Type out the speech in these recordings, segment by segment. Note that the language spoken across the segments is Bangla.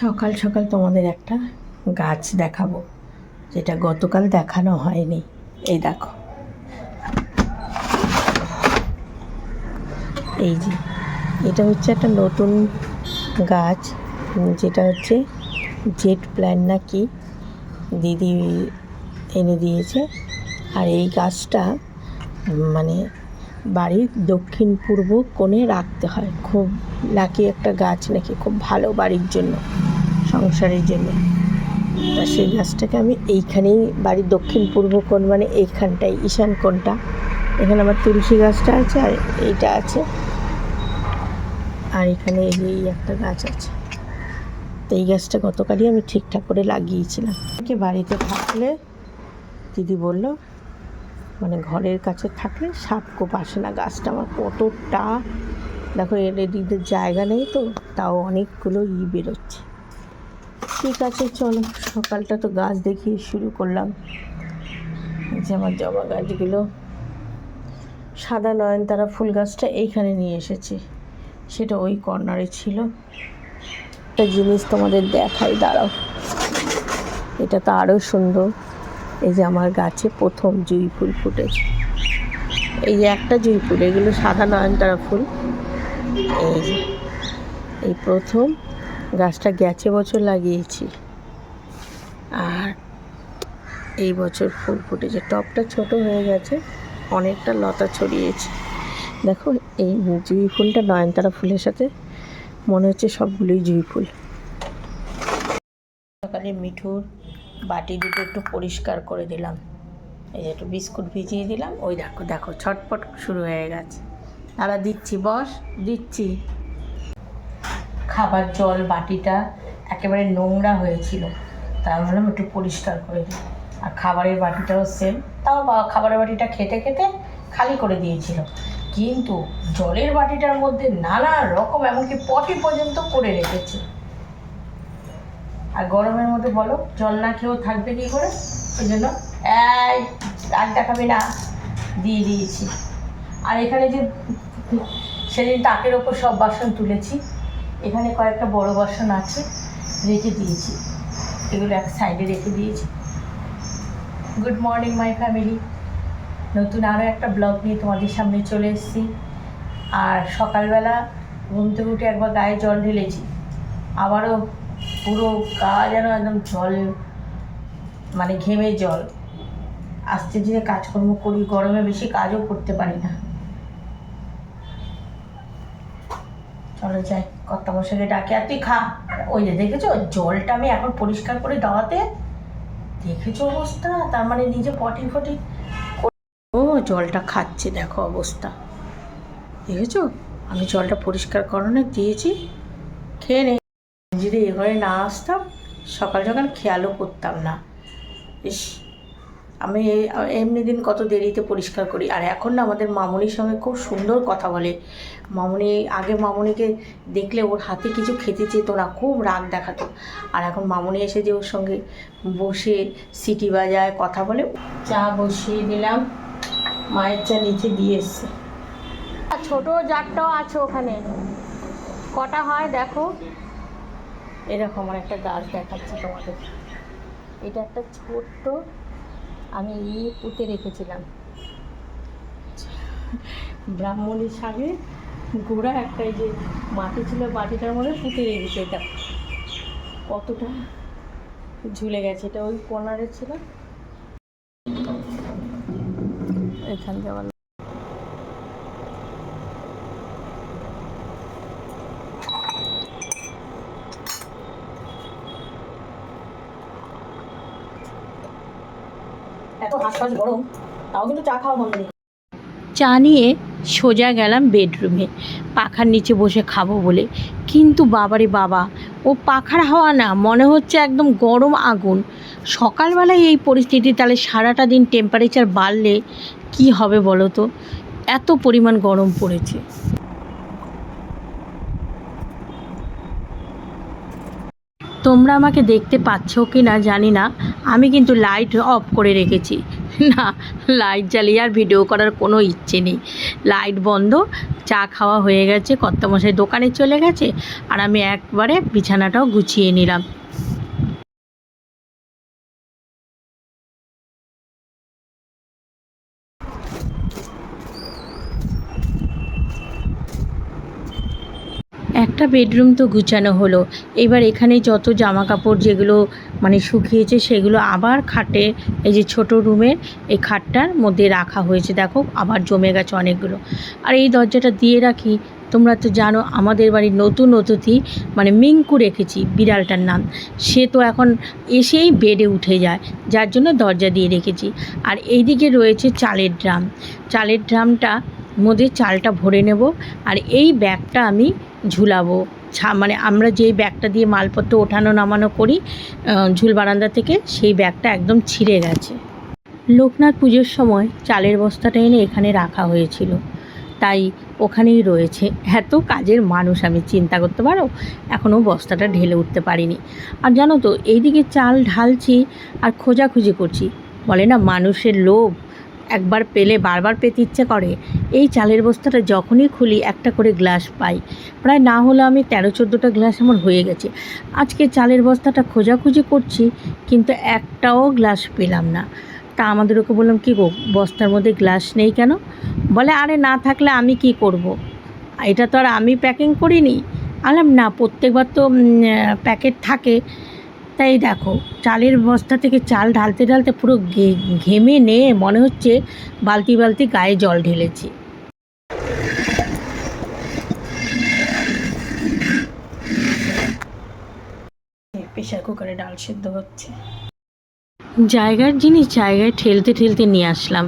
সকাল সকাল তোমাদের একটা গাছ দেখাবো, যেটা গতকাল দেখানো হয়নি। এই দেখো। এই যে, এটা হচ্ছে একটা নতুন গাছ, যেটা হচ্ছে জেট প্ল্যান না কি, দিদি এনে দিয়েছে। আর এই গাছটা মানে বাড়ির দক্ষিণ পূর্ব কোণে রাখতে হয়। খুব লাকি একটা গাছ নাকি, খুব ভালো বাড়ির জন্য। সংসারের জন্য। তা সেই গাছটাকে আমি এইখানেই বাড়ির দক্ষিণ পূর্ব কোণ মানে এইখানটাই, ঈশান কোণটা। এখানে আমার তুলসী গাছটা আছে আর এইটা আছে। আর এখানে এই একটা গাছ আছে। তো এই গাছটা গতকালই আমি ঠিকঠাক করে লাগিয়েছিলাম। কি বাড়িতে থাকলে, দিদি বলল মানে ঘরের কাছে থাকলে সাপ কোপ আসে না। গাছটা আমার কতটা, দেখো এর এদিকে জায়গা নেই তো, তাও অনেকগুলো ই বেরোচ্ছে। ঠিক আছে, চলো। সকালটা তো গাছ দেখিয়ে শুরু করলাম। যে আমার জবা গাছগুলো। সাদা নয়নতারা ফুল গাছটা এইখানে নিয়ে এসেছি। সেটা ওই কর্নারে ছিল। একটা জিনিস তোমাদের দেখাই, দাঁড়াও। এটা তো আরও সুন্দর। এই যে আমার গাছে প্রথম জুঁই ফুল ফুটেছে। এই যে একটা জুঁই ফুল, এগুলো সাদা নয়নতারা ফুল। এই যে, এই প্রথম গাছটা গেছে বছর লাগিয়েছি। আর এই বছর ফুল ফুটেছে। টবটা ছোট হয়ে গেছে, অনেকটা লতা ছড়িয়েছে। দেখো, এই জুঁই ফুলটা নয়নতারা ফুলের সাথে, মনে হচ্ছে সবগুলোই জুঁই ফুল। সকালে মিঠুর বাটি দুটো একটু পরিষ্কার করে দিলাম। এই যে একটু বিস্কুট ভিজিয়ে দিলাম। ওই দেখো দেখো, ছটপট শুরু হয়ে গেছে। তারা দিচ্ছি, বস, দিচ্ছি। খাবার জল বাটিটা একেবারে নোংরা হয়েছিল। তাই ভাবলাম একটু পরিষ্কার করে দিই। আর খাবারের বাটিটাও সেম তাও খাবারের বাটিটা খেতে খেতে খালি করে দিয়েছিল। কিন্তু জলের বাটিটার মধ্যে নানা রকম এমনকি পটি পর্যন্ত করে রেখেছে। আর গরমের মধ্যে বলো, জল না খেয়েও থাকবে কী করে? সেই জন্য, এই, রাগ দেখাবি না। দিয়ে দিয়েছি। আর এখানে যে সেদিন তাকের ওপর সব বাসন তুলেছি। এখানে কয়েকটা বড় বাসন আছে, রেখে দিয়েছি। এগুলো এক সাইডে রেখে দিয়েছি। গুড মর্নিং মাই ফ্যামিলি নতুন আরও একটা ব্লগ নিয়ে তোমাদের সামনে চলে এসেছি। আর সকালবেলা ঘুম থেকে উঠে একবার গায়ে জল ঢেলেছি। আবারও পুরো গা যেন একদম জল মানে ঘেমে জল। আস্তে ধীরে কাজকর্ম করি, গরমে বেশি কাজও করতে পারি না। চলো যাই। কর্তা মশাইকে ডাকে, আর তুই খা। ওই যে দেখেছ, জলটা আমি এখন পরিষ্কার করে দেওয়াতে দেখেছ অবস্থা, তার মানে নিজে পটি ফটি ও, জলটা খাচ্ছে, দেখো অবস্থা। দেখেছ? আমি জলটা পরিষ্কার করানো দিয়েছি, খেয়ে নে। যদি এ ঘরে না আসতাম, সকাল সকাল খেয়ালও করতাম না। ইস। আমি এমনি দিন কত দেরিতে পরিষ্কার করি। আর এখন না আমাদের মামনির সঙ্গে খুব সুন্দর কথা বলে। মামনি আগে মামনিকে দেখলে ওর হাতে কিছু খেতে চেত না খুব রাগ দেখাতো। আর এখন মামনি এসে যে ওর সঙ্গে বসে সিটি বাজায় কথা বলে চা বসিয়ে দিলাম মায়ের চা নিচে দিয়ে এসছে। ছোট জারটাও আছে ওখানে। কটা হয় দেখো। এরকম আমার একটা গাছ দেখাচ্ছি তোমাদের। এটা একটা ছোট্ট আমি ইয়ে পুঁতে রেখেছিলাম। ব্রাহ্মণের সামনে গোড়া একটাই যে মাটি ছিল, মাটিটার মধ্যে পুঁতে রেখেছে এটা। কতটা ঝুলে গেছে, এটা ওই কর্নারে ছিল। এখান থেকে হাঁসফাঁস গরম, তাও কিন্তু চা খাওয়া বন্ধ নেই। চা নিয়ে সোজা গেলাম বেডরুমে, পাখার নিচে বসে খাব বলে। কিন্তু বাবারে বাবা, ও পাখার হাওয়া না, মনে হচ্ছে একদম গরম আগুন। সকালবেলায় এই পরিস্থিতি, তাহলে সারাটা দিন টেম্পারেচার বাড়লে কি হবে বলো তো? এত পরিমাণ গরম পড়েছে। তোমরা আমাকে দেখতে পাচ্ছ কি না জানি না। আমি কিন্তু লাইট অফ করে রেখেছি। না, লাইট জ্বালিয়ে আর ভিডিও করার কোনো ইচ্ছে নেই। লাইট বন্ধ, চা খাওয়া হয়ে গেছে, কর্তামশাই দোকানে চলে গেছে, আর আমি একবারে বিছানাটাও গুছিয়ে নিলাম। একটা বেডরুম তো গুছানো হলো। এবার এখানে যত জামা কাপড় যেগুলো মানে শুকিয়েছে সেগুলো আবার খাটে, এই যে ছোট রুমের, এই খাটটার মধ্যে রাখা হয়েছে। দেখো, আবার জমে গেছে অনেকগুলো। আর এই দরজাটা দিয়ে রাখি, তোমরা তো জানো, আমাদের বাড়ির নতুন অতিথি মানে মিঙ্কু রেখেছি, বিড়ালটার নাম। সে তো এখন এসেই বেডে উঠে যায়, যার জন্য দরজা দিয়ে রেখেছি। আর এইদিকে রয়েছে চালের ড্রাম। চালের ড্রামটা মধ্যে চালটা ভরে নেব আর এই ব্যাগটা আমি ঝুলাবো। মানে আমরা যেই ব্যাগটা দিয়ে মালপত্র ওঠানো নামানো করি ঝুল বারান্দা থেকে সেই ব্যাগটা একদম ছিঁড়ে গেছে। লোকনাথ পুজোর সময় চালের বস্তাটা এনে এখানে রাখা হয়েছিল। তাই ওখানেই রয়েছে। এত কাজের মানুষ, আমি চিন্তা করতে পারো? এখনও বস্তাটা ঢেলে উঠতে পারিনি। আর জানো তো, এইদিকে চাল ঢালছি আর খোঁজাখুঁজি করছি। বলে না, মানুষের লোভ। একবার পেলে বারবার পেতে ইচ্ছে করে। এই চালের বস্তাটা যখনই খুলি, একটা করে গ্লাস পাই। প্রায় না হলে আমি তেরো, চোদ্দোটা গ্লাস আমার হয়ে গেছে। আজকে চালের বস্তাটা খোঁজাখুঁজি করছি, কিন্তু একটাও গ্লাস পেলাম না। তা আমাদের ওকে বললাম, কী গো, বস্তার মধ্যে গ্লাস নেই কেন? বলে, আরে না থাকলে আমি কি করব। এটা তো আর আমি প্যাকিং করিনি। আলাম, না, প্রত্যেকবার তো প্যাকেট থাকে। তাই দেখো চালের বস্তা থেকে চাল ঢালতে ঢালতে পুরো ঘেমে নিয়ে মনে হচ্ছে বালতি বালতি গায়ে জল ঢেলেছি। প্রেশার কুকারে ডাল সেদ্ধ হচ্ছে। জায়গার জিনিস জায়গায় ঠেলতে ঠেলতে নিয়ে আসলাম।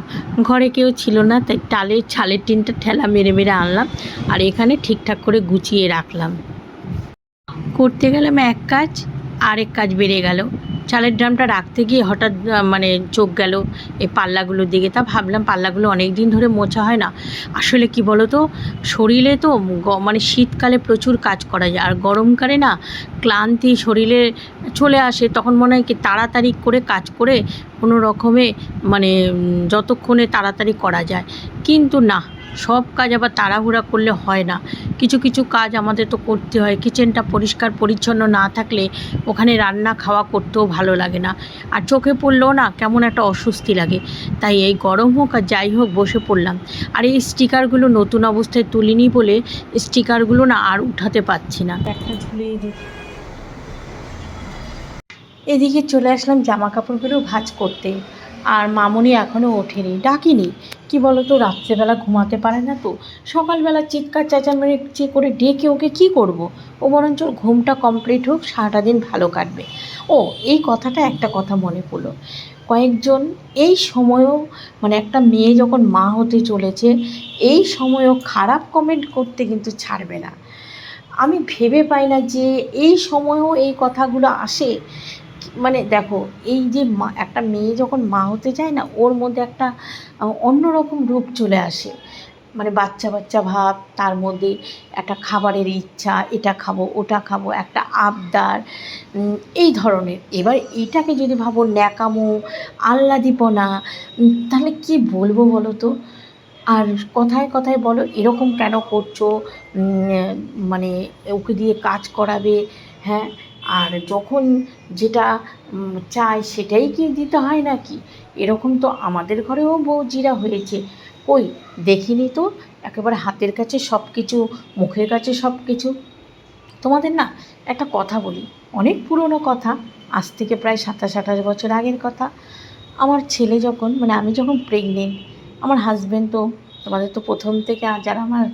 ঘরে কেউ ছিল না তাই টালের ছালের টিনটা ঠেলা মেরে মেরে আনলাম আর এখানে ঠিকঠাক করে গুছিয়ে রাখলাম। করতে গেলাম এক কাজ আরেক কাজ বেড়ে গেল। চালের ড্রামটা রাখতে গিয়ে হঠাৎ মানে চোখ গেল এই পাল্লাগুলোর দিকে। তা ভাবলাম পাল্লাগুলো অনেক দিন ধরে মোছা হয় না। আসলে কি বলো তো শরীরে তো মানে শীতকালে প্রচুর কাজ করা যায়। আর গরমকালে না, ক্লান্তি শরীরে চলে আসে। তখন মনে হয় কি তাড়াতাড়ি করে কাজ করে কোনো রকমে মানে যতক্ষণে তাড়াতাড়ি করা যায়। কিন্তু না সব কাজ আবার তাড়াহুড়া করলে হয় না। কিছু কিছু কাজ আমাদের তো করতে হয়। কিচেনটা পরিষ্কার, পরিচ্ছন্ন না থাকলে ওখানে রান্না, খাওয়া করতেও ভালো লাগে না। আর চোখে পড়লেও না কেমন একটা অস্বস্তি লাগে। তাই এই গরম হোক আর যাই হোক বসে পড়লাম। আর এই স্টিকারগুলো নতুন অবস্থায় তুলিনি বলে স্টিকারগুলো না আর উঠাতে পারছি না। একটা ঝুলিয়ে এদিকে চলে আসলাম জামা কাপড়গুলো ভাঁজ করতে। আর মামনি এখনও ওঠেনি, ডাকিনি। কি বলো তো রাত্রেবেলা ঘুমাতে পারে না তো। সকালবেলা চিৎকার, চেঁচামেচি করে ডেকে ওকে কি করব। ও বরঞ্চ ঘুমটা কমপ্লিট হোক, সারাটা দিন ভালো কাটবে। ও, এই কথাটা একটা কথা মনে পড়ল। কয়েকজন এই সময়ও মানে একটা মেয়ে যখন মা হতে চলেছে, এই সময়ও খারাপ কমেন্ট করতে কিন্তু ছাড়বে না। আমি ভেবে পাই না যে এই সময়েও এই কথাগুলো আসে। মানে দেখো, এই যে মা, একটা মেয়ে যখন মা হতে যায় না, ওর মধ্যে একটা অন্যরকম রূপ চলে আসে। মানে বাচ্চা বাচ্চা ভাব, তার মধ্যে একটা খাবারের ইচ্ছা, এটা খাব, ওটা খাব, একটা আবদার এই ধরনের। এবার এটাকে যদি ভাবো ন্যাকামো, আহ্লাদীপনা তাহলে কি বলব বলো তো? আর কথায় কথায় বলো, এরকম কেন করছ? মানে ওকে দিয়ে কাজ করাবে হ্যাঁ? আর যখন যেটা চায় সেটাই কি দিতে হয় নাকি? এরকম তো আমাদের ঘরেও বৌজিরা হয়েছে। কই, দেখিনি তো? একেবারে হাতের কাছে সব কিছু মুখের কাছে সব কিছু তোমাদের না, একটা কথা বলি। অনেক পুরনো কথা, আজ থেকে প্রায় সাতাশ, আঠাশ বছর আগের কথা। আমার ছেলে যখন মানে আমি যখন প্রেগনেন্ট আমার হাজব্যান্ড তো, তোমাদের তো প্রথম থেকে যারা আমার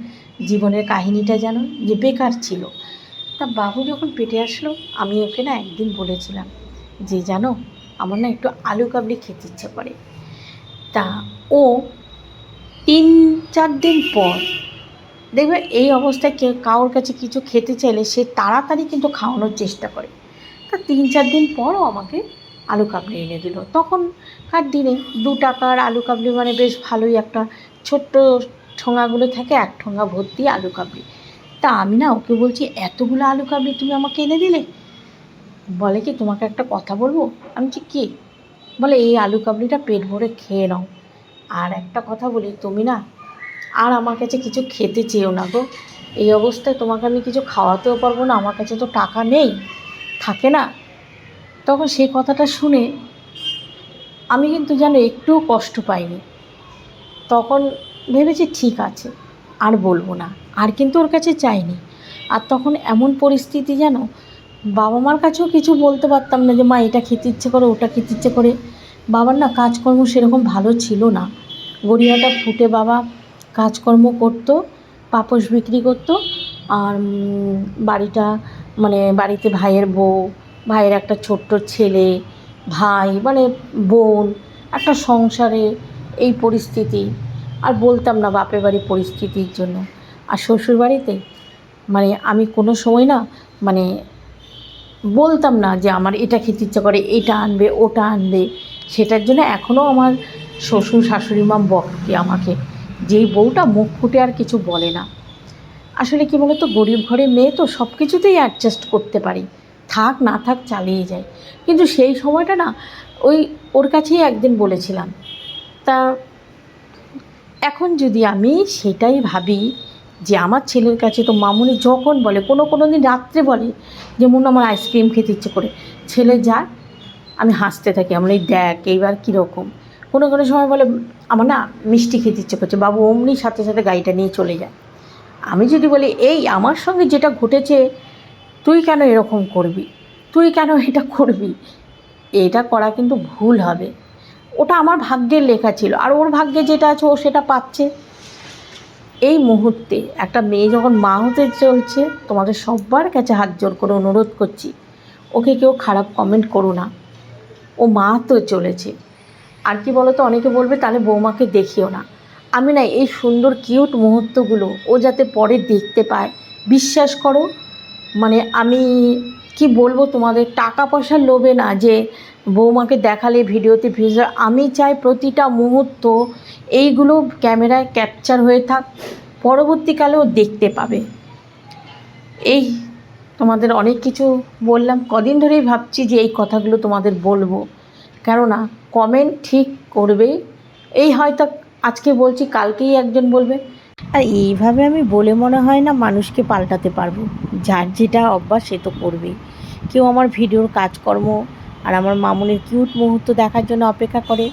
জীবনের কাহিনীটা জানো, যে বেকার ছিল। তা বাবু যখন পেটে আসলো, আমি ওকে না একদিন বলেছিলাম যে, জানো, আমার না একটু আলু কাবলি খেতে ইচ্ছে করে। তা ও তিন, চার দিন পর দেখবে এই অবস্থায় কেউ কারোর কাছে কিছু খেতে চাইলে সে তাড়াতাড়ি কিন্তু খাওয়ানোর চেষ্টা করে। তা তিন, চার দিন পরও আমাকে আলু কাবলি এনে দিল। তখনকার দিনে দু টাকার আলু কাবলি মানে বেশ ভালোই একটা ছোট্ট ঠোঙাগুলো থাকে, এক ঠোঙা ভর্তি আলু কাবলি। তা আমি না ওকে বলছি, এতগুলো আলু কাবলি তুমি আমাকে এনে দিলে? বলে কি, তোমাকে একটা কথা বলব? আমি বলছি, কি? বলে, এই আলু কাবলিটা পেট ভরে খেয়ে নাও। আর একটা কথা বলি, তুমি না আর আমার কাছে কিছু খেতে চেয়েও না গো। এই অবস্থায় তোমাকে আমি কিছু খাওয়াতেও পারব না, আমার কাছে তো টাকা নেই, থাকে না? তখন সেই কথাটা শুনে আমি কিন্তু যেন একটুও কষ্ট পাইনি। তখন ভেবেছি, ঠিক আছে। আর বলব না। আর কিন্তু ওর কাছে চাইনি। আর তখন এমন পরিস্থিতি যেন বাবা মার কাছেও কিছু বলতে পারতাম না যে, মা, এটা খেতে ইচ্ছে করে, ওটা খেতে ইচ্ছে করে। বাবার না কাজকর্ম সেরকম ভালো ছিল না। গড়িয়াটা ফুটে বাবা কাজকর্ম করতো, পাপোশ বিক্রি করতো। আর বাড়িটা মানে বাড়িতে ভাইয়ের বউ, ভাইয়ের একটা ছোট্ট ছেলে, ভাই মানে বোন, একটা সংসারে এই পরিস্থিতি। আর বলতাম না বাপের বাড়ির পরিস্থিতির জন্য। আর শ্বশুর বাড়িতে মানে আমি কোনো সময় না মানে বলতাম না যে আমার এটা খেতে ইচ্ছা করে, এটা আনবে, ওটা আনবে। সেটার জন্য এখনও আমার শ্বশুর, শাশুড়ি মা বকে আমাকে। যেই বউটা মুখ ফুটে আর কিছু বলে না। আসলে কি বলতো, গরিব ঘরের মেয়ে তো সব কিছুতেই অ্যাডজাস্ট করতে পারি। থাক, না থাক, চালিয়ে যায়। কিন্তু সেই সময়টা না, ওই ওর কাছেই একদিন বলেছিলাম। তা এখন যদি আমি সেটাই ভাবি যে আমার ছেলের কাছে তো মামুনি যখন বলে, কোনো কোনো দিন রাত্রে বলে যে যেমন আমার আইসক্রিম খেতে ইচ্ছে করে। ছেলে যায় আমি হাসতে থাকি এই দেখ, এইবার কীরকম? কোনো কোনো সময় বলে, আমার না মিষ্টি খেতে ইচ্ছে করছে। বাবু অমনি সাথে সাথে গাড়িটা নিয়ে চলে যায়। আমি যদি বলি, এই, আমার সঙ্গে যেটা ঘটেছে, তুই কেন এরকম করবি? তুই কেন এটা করবি? এটা করা কিন্তু ভুল হবে। ওটা আমার ভাগ্যের লেখা ছিল। আর ওর ভাগ্যে যেটা আছে ও সেটা পাচ্ছে। এই মুহূর্তে একটা মেয়ে যখন মা হতে চলছে, তোমাদের সবার কাছে হাত জোর করে অনুরোধ করছি, ওকে কেউ খারাপ কমেন্ট করো না। ও মা তো চলেছে। আর কি বলো তো অনেকে বলবে, তাহলে বৌমাকে দেখিও না। আমি না এই সুন্দর কিউট মুহূর্তগুলো ও যাতে পরে দেখতে পায়। বিশ্বাস করো মানে আমি কি বলব তোমাদের, টাকা পয়সার লোভে না যে বৌমাকে দেখালে ভিডিওতে ভিডিও আমি চাই প্রতিটা মুহূর্ত এইগুলো ক্যামেরায় ক্যাপচার হয়ে থাক, পরবর্তীকালেও দেখতে পাবে। এই তোমাদের অনেক কিছু বললাম, কদিন ধরেই ভাবছি যে এই কথাগুলো তোমাদের বলব। কেননা কমেন্ট ঠিক করবে, এই হয়তো আজকে বলছি, কালকেই একজন বলবে। আর এইভাবে আমি বলে মনে হয় না মানুষকে পাল্টাতে পারব, যার যেটা অভ্যাস সে তো করবেই। কেউ আমার ভিডিওর কাজকর্ম আর আমার মামুনের কিউট মুহূর্ত দেখার জন্য অপেক্ষা করে।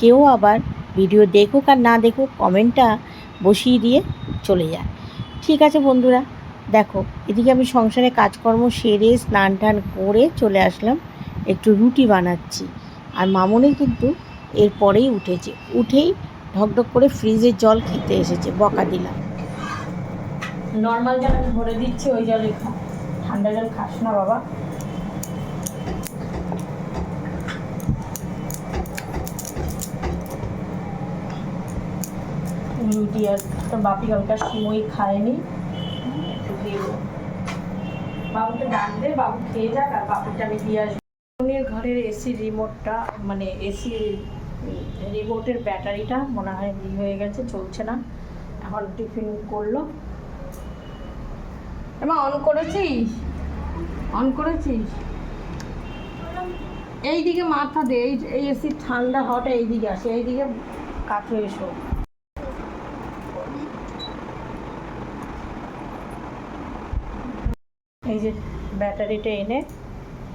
কেউ আবার ভিডিও দেখুক আর না দেখুক কমেন্টটা বসিয়ে দিয়ে চলে যায়। ঠিক আছে বন্ধুরা, দেখো, এদিকে আমি সংসারে কাজকর্ম সেরে স্নান টান করে চলে আসলাম, একটু রুটি বানাচ্ছি। আর মামুনি কিন্তু এরপরেই উঠেছে। উঠেই ঢকঢক করে ফ্রিজের জল খেতে এসেছে, বকা দিলাম নর্মাল জল ভরে দিচ্ছি, ওই জলই খা ঠান্ডা জল খাস না বাবা। রুটি আর তোর বাপি কালকার সময় খায়নি। বাবুকে দে, বাবু খেয়ে যাক আর ঘরের এসির রিমোটটা মানে এসির রিমোটের ব্যাটারিটা মনে হয় ই হয়ে গেছে, চলছে না। এখন টিফিন করল। এমা অন করেছিস? অন করেছিস? এই দিকে মাথা দে, এই এই এসি ঠান্ডা হওয়াটা এইদিকে আসে, এইদিকে কাছে এসো। এই যে ব্যাটারিটা এনে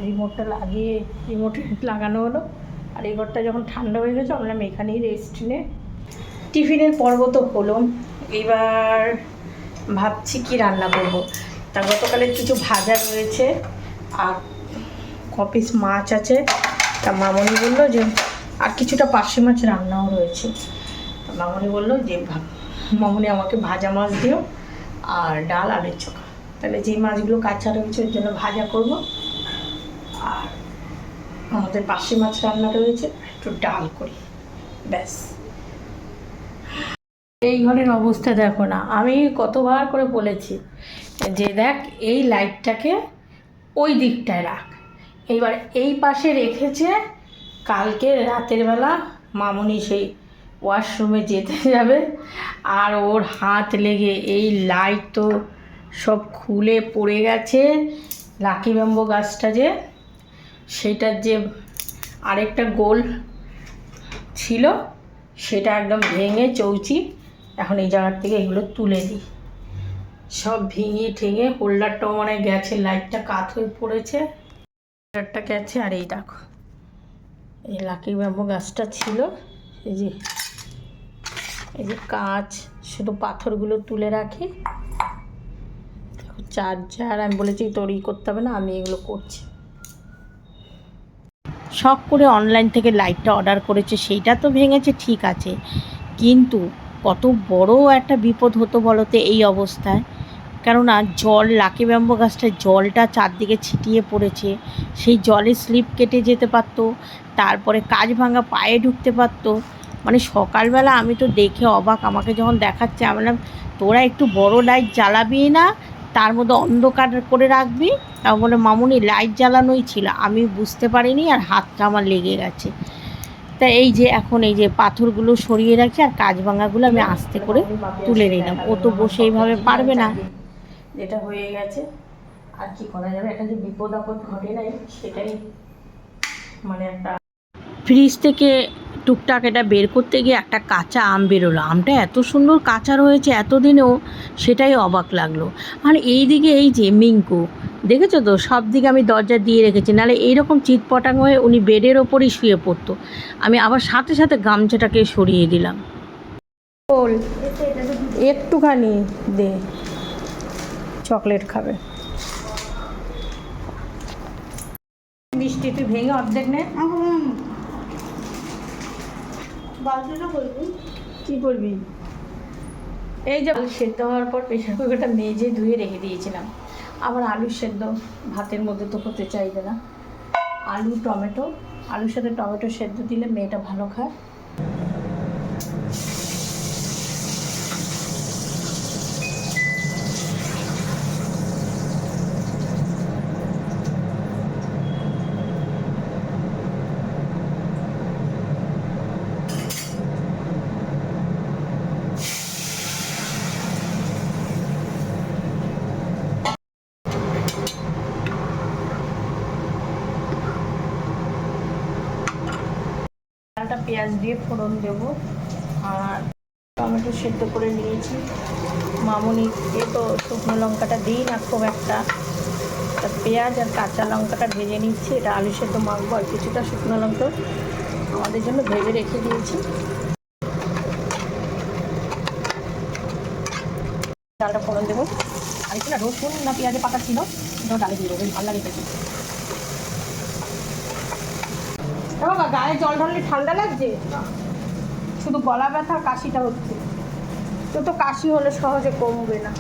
রিমোটটা লাগিয়ে রিমোটে লাগানো হলো। আর এই ঘরটা যখন ঠান্ডা হয়ে গেছে, আমরা এখানেই রেস্ট নে। টিফিনের পর্ব তো হলো। এবার ভাবছি কি রান্না করব। তা গতকালের কিছু ভাজা রয়েছে, আর কপিস মাছ আছে। তা মামনি বলল যে, আর কিছুটা পার্শে মাছ রান্নাও রয়েছে। তা মামনি বলল যে মামনি আমাকে ভাজা মাছ দিও, আর ডাল, আলুর চোখা। তাহলে যেই মাছগুলো কাঁচা রয়েছে ওর জন্য ভাজা করব। আর আমাদের পার্শে মাছ রান্না রয়েছে, একটু ডাল করি। ব্যাস। এই ঘরের অবস্থা দেখো না, আমি কতবার করে বলেছি যে দেখ, এই লাইটটাকে ওই দিকটায় রাখ। এইবার এই পাশে রেখেছে কালকে রাতের বেলা মামুনি সেই ওয়াশরুমে যেতে যাবে, আর ওর হাত লেগে এই লাইট তো সব খুলে পড়ে গেছে। লাকি ব্যাম্বো গাছটা যে, সেটার যে আরেকটা গোল ছিল, সেটা একদম ভেঙে চৌচি। এখন এই জায়গার থেকে এগুলো তুলে দিই। সব ভেঙে ঠেঙে হোল্ডারটাও মানে গেছে, লাইটটা কাত হয়ে পড়েছে। হোল্ডারটা গেছে, আর এই দেখো, এই লাকি ব্যাম্বো গাছটা ছিল। এই যে এই যে কাঁচ, শুধু পাথরগুলো তুলে রাখি। চার্জার, আমি বলেছি তৈরি করতে হবে না, আমি এগুলো করছি। শখ করে অনলাইন থেকে লাইটটা অর্ডার করেছে, সেইটা তো ভেঙেছে, ঠিক আছে। কিন্তু কত বড় একটা বিপদ হতো বলতে এই অবস্থায়। কেননা জল লাকি ব্যাম্বো গাছটায় জলটা চারদিকে ছিটিয়ে পড়েছে। সেই জলে স্লিপ কেটে যেতে পারতো, তারপরে কাজ ভাঙা পায়ে ঢুকতে পারতো। মানে সকালবেলা আমি তো দেখে অবাক, আমাকে যখন দেখাচ্ছে, আমি তোরা একটু বড় লাইট জ্বালাবি না? তার মধ্যে অন্ধকার করে রাখবি। তা বলে মামুনি লাইট জ্বালানোই ছিল। আমি বুঝতে পারিনি আর হাতটা আমার লেগে গেছে। তা এই যে এখন এই যে পাথরগুলো সরিয়ে রাখছি আর কাজ ভাঙাগুলো আমি আস্তে করে তুলে নিলাম। ও তো বসে এইভাবে পারবে না। যেটা হয়ে গেছে আর কি করা যাবে? একটা যে বিপদ আপদ ঘটে নাই সেটাই মানে একটা ফ্রিজ থেকে টুকটাক এটা বের করতে গিয়ে একটা কাঁচা আম বেরোলো। আমটা এত সুন্দর কাঁচা রয়েছে এতদিনেও সেটাই অবাক লাগল। আর এই দিকে এই যে মিঙ্কু দেখেছ তো? সব দিকে আমি দরজা দিয়ে রেখেছি নাহলে এইরকম চিৎপটাং হয়ে উনি বেডের ওপরই শুয়ে পড়তো। আমি আবার সাথে সাথে গামছাটাকে সরিয়ে দিলাম। বল একটুখানি দে চকলেট খাবে। মিষ্টি তুই ভেঙে অর্ধেক নে। বালতিটা করবি? কি করবি? এই যে সেদ্ধ হওয়ার পর প্রেশার কুকারটা মেজে ধুয়ে রেখে দিয়েছিলাম। আবার আলু সেদ্ধ ভাতের মধ্যে তো হতে চাইবে না। আলু, টমেটো, আলুর সাথে টমেটো সেদ্ধ দিলে মেয়েটা ভালো খায় একটা পেঁয়াজ দিয়ে ফোড়ন দেবো। আর টমেটো সেদ্ধ করে নিয়েছি। মামুনি দিয়ে তো শুকনো লঙ্কাটা দিই না খুব একটা। তা পেঁয়াজ আর কাঁচা লঙ্কাটা ভেজে নিচ্ছি। এটা আলু সেদ্ধ মাখবো আর কিছুটা শুকনো লঙ্কা আমাদের জন্য ভেজে রেখে দিয়েছি। ডালটা ফোড়ন দেবো। আর না রসুন না পেঁয়াজে পাতা ছিল ওটাও ডালে দিয়ে দেবো ভালো লাগে বাবা, গায়ে জল ঢাললে ঠান্ডা লাগছে? শুধু গলা ব্যথা, কাশিটা হচ্ছে। তো তো কাশি হলে সহজে কমবে না।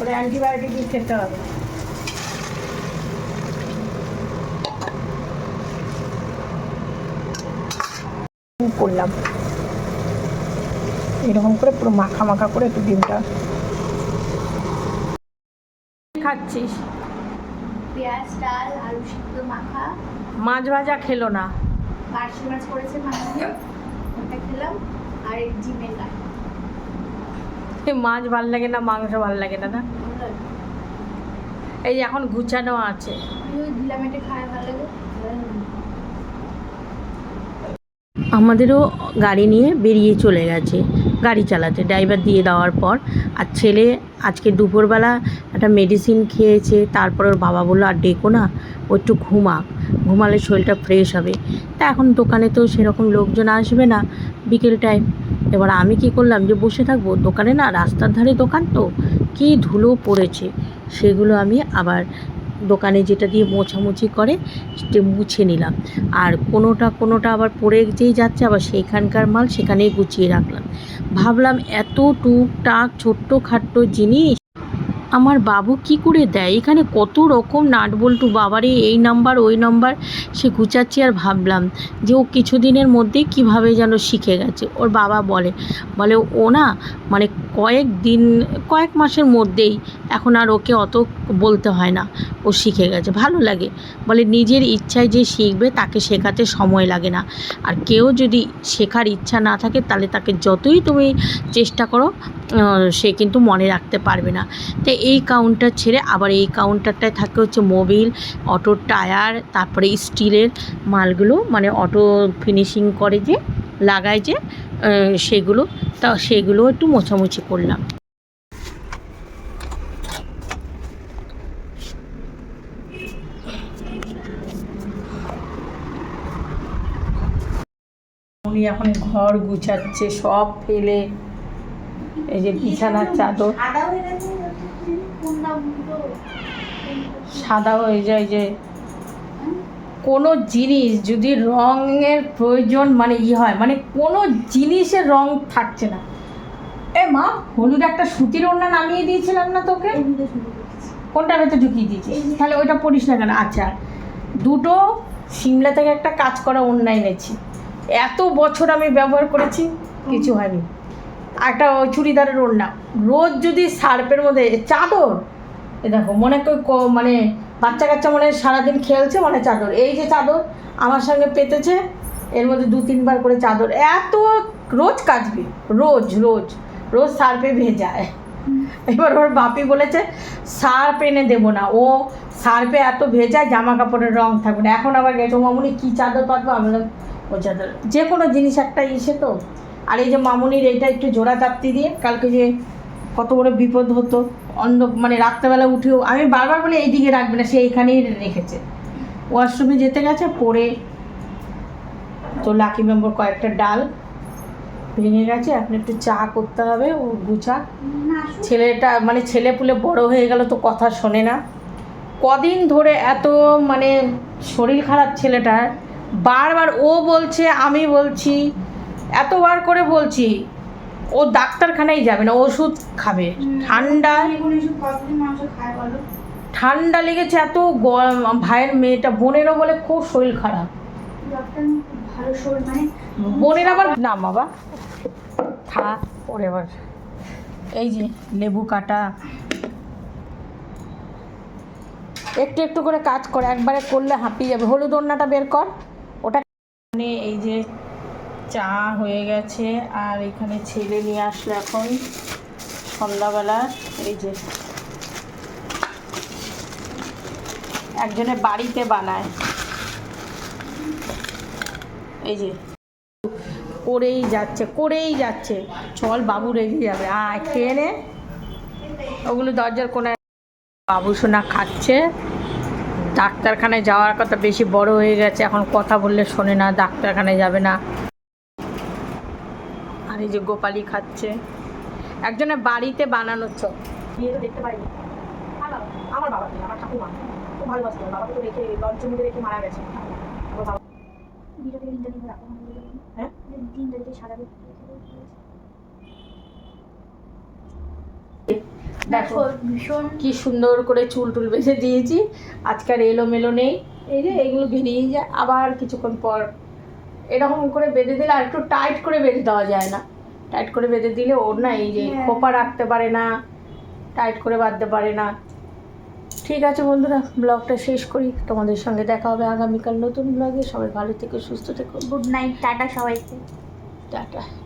ওটা অ্যান্টিবায়োটিক খেতে হবে। করলাম। এরকম করে পুরো মাখা মাখা করে একটু ডিমটা। খাচ্ছিস? পেঁয়াজ ডাল আলু সিদ্ধ মাখা। মাছ ভাজা খেলো না। পার্শে মাছ করেছে মাছ ওটা খেলাম। আর এই জিমের গাছ মাছ ভালো লাগে না মাংস ভালো লাগে না না? এই এখন গুছানো আছে। দিলাম এটা খাওয়া ভালো লাগে। আমাদেরও গাড়ি নিয়ে বেরিয়ে চলে গেছে গাড়ি চালাতে ড্রাইভার দিয়ে দেওয়ার পর। আর ছেলে আজকে দুপুরবেলা একটা মেডিসিন খেয়েছে, তারপর ওর বাবা বলল, আর ডেকো না, ও একটু ঘুমাক, ঘুমালে শরীরটা ফ্রেশ হবে। তা এখন দোকানে তো সেরকম লোকজন আসবে না বিকেল টাইম এবার আমি কি করলাম যে বসে থাকব? দোকানে না রাস্তার ধারে দোকান তো, কী ধুলো পড়েছে, সেগুলো আমি আবার দোকানে যেটা দিয়ে মোছামুছি করে, সেটা মুছে নিলাম। আর কোনোটা কোনোটা আবার পরে যেই যাচ্ছে, আবার সেইখানকার মাল সেখানেই গুছিয়ে রাখলাম। ভাবলাম এত টুকটাক ছোট্ট খাট্ট জিনিস আমার বাবু কি করে দেয়? এখানে কত রকম নাট বল্টু, বাবারে, এই নাম্বার, ওই নাম্বার। সে গুছাচ্ছি আর ভাবলাম যে ও কিছুদিনের মধ্যেই কীভাবে যেন শিখে গেছে। ওর বাবা বলে বলে, ও না মানে কয়েক দিন, কয়েক মাসের মধ্যেই এখন আর ওকে অত বলতে হয় না। ও শিখে গেছে, ভালো লাগে। বলে, নিজের ইচ্ছায় যে শিখবে তাকে শেখাতে সময় লাগে না। আর কেউ যদি শেখার ইচ্ছা না থাকে তাহলে তাকে যতই তুমি চেষ্টা করো সে কিন্তু মনে রাখতে পারবে না। তো এই কাউন্টার ছেড়ে আবার এই কাউন্টারটায় থাকে হচ্ছে মোবিল অটোর টায়ার তারপরে স্টিলের মালগুলো মানে অটো ফিনিশিং করে যে লাগায় যে সেগুলো তা সেগুলো একটু মোছামুছি করলাম। উনি এখন ঘর গুছাচ্ছে সব ফেলে এই যে বিছানার চাদর। সাদা হয়ে যায় যে কোনো জিনিস যদি রঙের প্রয়োজন মানে ই হয় মানে কোনো জিনিসের রং থাকছে না। এ মা হলুদ একটা সুতির ওড়না নামিয়ে দিয়েছিলাম না তোকে? কোনটা হয়তো ঢুকিয়ে দিয়েছিস? তাহলে ওইটা পড়িস না কেন? আচ্ছা দুটো সিমলা থেকে একটা কাজ করা ওড়না এনেছি। এত বছর আমি ব্যবহার করেছি কিছু হয়নি। একটা ওই চুড়িদারের ওড়না। রোজ যদি সার্পের মধ্যে চাদর? এ দেখো, মনে মানে বাচ্চা কাচ্চা মনে সারাদিন খেলছে মানে চাদর। এই যে চাদর আমার সঙ্গে পেতেছে, এর মধ্যে দু, তিনবার করে চাদর। এত রোজ কাচবি রোজ রোজ রোজ সার্পে ভেজায় এবার ওর বাপি বলেছে, সার্প এনে দেবো না, ও সার্পে এত ভেজায় জামা কাপড়ের রং থাকবে না। এখন আবার গেছো মামুনি, কী চাদর পাতবো? আমি ও চাদর। যে কোনো জিনিস একটা ইসে তো। আর এই যে মামুনির এইটা একটু জোড়া চাপতি দিয়ে কালকে যে কত বড় বিপদ হতো অন্ধ মানে রাত্রেবেলা উঠেও আমি বারবার বলে এইদিকে রাখবে না সে এখানেই রেখেছে। ওয়াশরুমে যেতে গেছে পরে তো লাকি মেম্বর কয়েকটা ডাল ভেঙে গেছে এখন একটু চা করতে হবে ও গুছা ছেলেটা মানে ছেলে পুলে বড় হয়ে গেল তো কথা শোনে না। কদিন ধরে এত মানে শরীর খারাপ ছেলেটার বারবার ও বলছে আমি বলছি এতবার করে বলছি ও ডাক্তারখানায় যাবে না ওষুধ খাবে। ঠান্ডা ঠান্ডা লেগেছে এত ভাইয়ের মেয়েটা বোনেরও বলে খুব শরীর খারাপ। মানে বোনের আবার না বাবা। খা ওরে এই যে লেবু কাটা। একটু একটু করে কাজ করে একবারে করলে হাঁপিয়ে যাবে। হলুদ ওড়নাটা বের কর। ওটা মানে এই যে চা হয়ে গেছে, আর এখানে ছেলে নিয়ে আসলো এখন সন্ধ্যাবেলা। এই যে একজনে বাড়িতে বানায়। এই যে করেই যাচ্ছে করেই যাচ্ছে। চল বাবু রেগে যাবে। আয় খেয়ে নে। ওগুলো দরজার কোনায় বাবু সোনা খাচ্ছে। ডাক্তারখানায় যাওয়ার কথা বেশি বড় হয়ে গেছে, এখন কথা বললে শোনে না, ডাক্তারখানায় যাবে না। আর এই যে গোপালি খাচ্ছে। একজনের বাড়িতে বানানো চপ। দেখতে পাইনি আমার বাবা আমার ঠাকুমা। খুব ভালোবাসতো বাবাকে তো রেখে লঞ্চের মধ্যে রেখে মারা গেছে। আমার বাবা দুটো থেকে তিনটা দিন রাখো হ্যাঁ? দেখো ভীষণ কি সুন্দর করে চুল টুল বেঁধে দিয়েছি। আজকাল এলোমেলো নেই। এই যে এগুলো বেরিয়ে যায় আবার কিছুক্ষণ পর এরকম করে বেঁধে দিলে আর একটু টাইট করে বেঁধে দেওয়া যায় না। টাইট করে বেঁধে দিলে ওর না এই যে হ্যাঁ। খোপা রাখতে পারে না টাইট করে বাঁধতে পারে না। ঠিক আছে বন্ধুরা ব্লগটা শেষ করি। তোমাদের সঙ্গে দেখা হবে আগামীকাল নতুন ব্লগে। সবাই ভালো থেকো সুস্থ থেকো। গুড নাইট টাটা সবাইকে। টাটা।